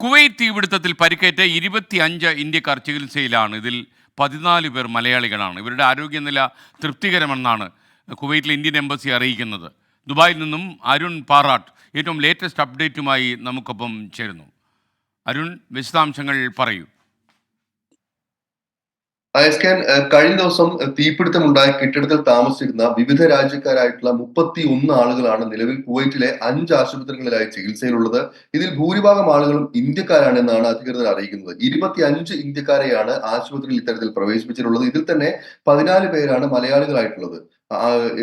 Kuwait തീപിടുത്തത്തിൽ പരിക്കേറ്റ ഇരുപത്തിയഞ്ച് ഇന്ത്യക്കാർ ചികിത്സയിലാണ്. ഇതിൽ പതിനാല് പേർ മലയാളികളാണ്. ഇവരുടെ ആരോഗ്യനില തൃപ്തികരമെന്നാണ് കുവൈറ്റിലെ ഇന്ത്യൻ എംബസി അറിയിക്കുന്നത്. ദുബായിൽ നിന്നും അരുൺ പാറാട്ട് ഏറ്റവും ലേറ്റസ്റ്റ് അപ്ഡേറ്റുമായി നമുക്കൊപ്പം ചേരുന്നു. അരുൺ വിശദാംശങ്ങൾ പറയൂ. അയസ്കാൻ കഴിഞ്ഞ ദിവസം തീപിടുത്തം തീപിടുത്തമുണ്ടായ കെട്ടിടത്തിൽ താമസിച്ചിരുന്ന വിവിധ രാജ്യക്കാരായിട്ടുള്ള മുപ്പത്തി ഒന്ന് ആളുകളാണ് നിലവിൽ കുവൈറ്റിലെ അഞ്ച് ആശുപത്രികളിലായി ചികിത്സയിലുള്ളത്. ഇതിൽ ഭൂരിഭാഗം ആളുകളും ഇന്ത്യക്കാരാണെന്നാണ് അധികൃതർ അറിയിക്കുന്നത്. ഇരുപത്തി അഞ്ച് ഇന്ത്യക്കാരെയാണ് ആശുപത്രിയിൽ ഇത്തരത്തിൽ പ്രവേശിപ്പിച്ചിട്ടുള്ളത്. ഇതിൽ തന്നെ പതിനാല് പേരാണ് മലയാളികളായിട്ടുള്ളത്.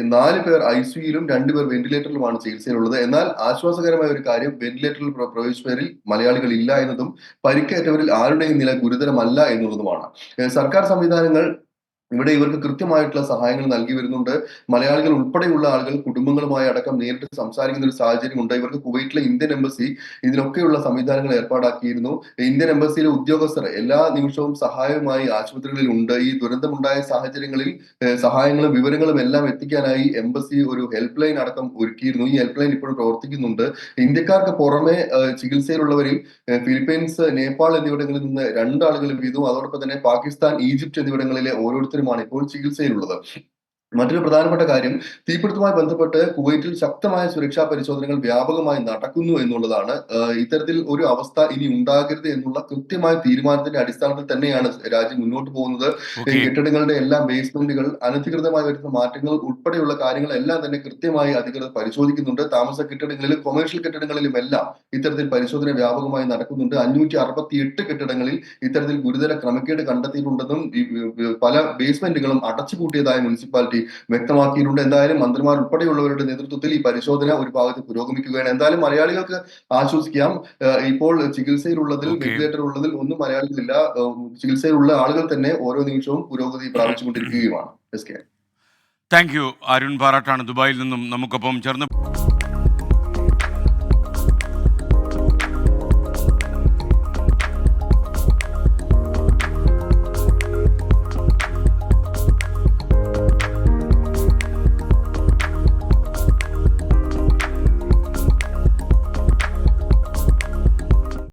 നാല് പേർ ഐ സിയിലും രണ്ടുപേർ വെന്റിലേറ്ററിലുമാണ് ചികിത്സയിലുള്ളത്. എന്നാൽ ആശ്വാസകരമായ ഒരു കാര്യം വെന്റിലേറ്ററിൽ പ്ര- പ്രവേശിച്ചവരിൽ മലയാളികൾ ഇല്ല എന്നതും പരിക്കേറ്റവരിൽ ആരുടെയും നില ഗുരുതരമല്ല എന്നുള്ളതുമാണ്. സർക്കാർ സംവിധാനങ്ങൾ ഇവിടെ ഇവർക്ക് കൃത്യമായിട്ടുള്ള സഹായങ്ങൾ നൽകി വരുന്നുണ്ട്. മലയാളികൾ ഉൾപ്പെടെയുള്ള ആളുകൾ കുടുംബങ്ങളുമായി അടക്കം നേരിട്ട് സംസാരിക്കുന്ന ഒരു സാഹചര്യം ഉണ്ട് ഇവർക്ക് കുവൈറ്റിലെ ഇന്ത്യൻ എംബസി ഇതിനൊക്കെയുള്ള സംവിധാനങ്ങൾ ഏർപ്പാടാക്കിയിരുന്നു. ഇന്ത്യൻ എംബസിയിലെ ഉദ്യോഗസ്ഥർ എല്ലാ നിമിഷവും സഹായവുമായി ആശുപത്രികളിൽ ഉണ്ട്. ഈ ദുരന്തമുണ്ടായ സാഹചര്യങ്ങളിൽ സഹായങ്ങളും വിവരങ്ങളും എല്ലാം എത്തിക്കാനായി എംബസി ഒരു ഹെൽപ്പ് ലൈൻ അടക്കം ഒരുക്കിയിരുന്നു. ഈ ഹെൽപ്പ് ലൈൻ ഇപ്പോഴും പ്രവർത്തിക്കുന്നുണ്ട്. ഇന്ത്യക്കാർക്ക് പുറമെ ചികിത്സയിലുള്ളവരിൽ ഫിലിപ്പീൻസ് നേപ്പാൾ എന്നിവിടങ്ങളിൽ നിന്ന് രണ്ടാളുകൾ വീതവും അതോടൊപ്പം തന്നെ പാകിസ്ഥാൻ ഈജിപ്റ്റ് എന്നിവിടങ്ങളിലെ ഓരോരുത്തരുമാണ് ഇപ്പോൾ ചികിത്സയിലുള്ളത്. മറ്റൊരു പ്രധാനപ്പെട്ട കാര്യം തീപിടുത്തവുമായി ബന്ധപ്പെട്ട് കുവൈറ്റിൽ ശക്തമായ സുരക്ഷാ പരിശോധനകൾ വ്യാപകമായി നടക്കുന്നു എന്നുള്ളതാണ്. ഇത്തരത്തിൽ ഒരു അവസ്ഥ ഇനി ഉണ്ടാകരുത് എന്നുള്ള കൃത്യമായ തീരുമാനത്തിന്റെ അടിസ്ഥാനത്തിൽ തന്നെയാണ് രാജ്യം മുന്നോട്ട് പോകുന്നത്. കെട്ടിടങ്ങളുടെ എല്ലാ ബേസ്മെന്റുകൾ അനധികൃതമായി വരുന്ന മാറ്റങ്ങൾ ഉൾപ്പെടെയുള്ള കാര്യങ്ങളെല്ലാം തന്നെ കൃത്യമായി അധികൃതർ പരിശോധിക്കുന്നുണ്ട്. താമസ കെട്ടിടങ്ങളിലും കൊമേഴ്ഷ്യൽ കെട്ടിടങ്ങളിലും എല്ലാം ഇത്തരത്തിൽ പരിശോധന വ്യാപകമായി നടക്കുന്നുണ്ട്. അഞ്ഞൂറ്റി അറുപത്തി എട്ട് കെട്ടിടങ്ങളിൽ ഇത്തരത്തിൽ ഗുരുതര ക്രമക്കേട് കണ്ടെത്തിയിട്ടുണ്ടെന്നും പല ബേസ്മെന്റുകളും അടച്ചുപൂട്ടിയതായ മുനിസിപ്പാലിറ്റി വ്യക്തമാക്കിയിട്ടുണ്ട്. എന്തായാലും മന്ത്രിമാർ ഉൾപ്പെടെയുള്ളവരുടെ നേതൃത്വത്തിൽ ഈ പരിശോധന ഒരു ഭാഗത്ത് പുരോഗമിക്കുകയാണ്. എന്തായാലും മലയാളികൾക്ക് ആശ്വസിക്കാം. ഇപ്പോൾ ചികിത്സയിലുള്ളതിൽ. വെന്റിലേറ്റർ ഉള്ളതിൽ ഒന്നും മലയാളികളില്ല. ചികിത്സയിലുള്ള ആളുകൾ തന്നെ ഓരോ നിമിഷവും പുരോഗതി പ്രാപിച്ചുകൊണ്ടിരിക്കുകയുമാണ്. S K. Thank you Arun പാറാട്ടാണ് ദുബായിൽ നിന്നും നമുക്കൊപ്പം ചേർന്ന്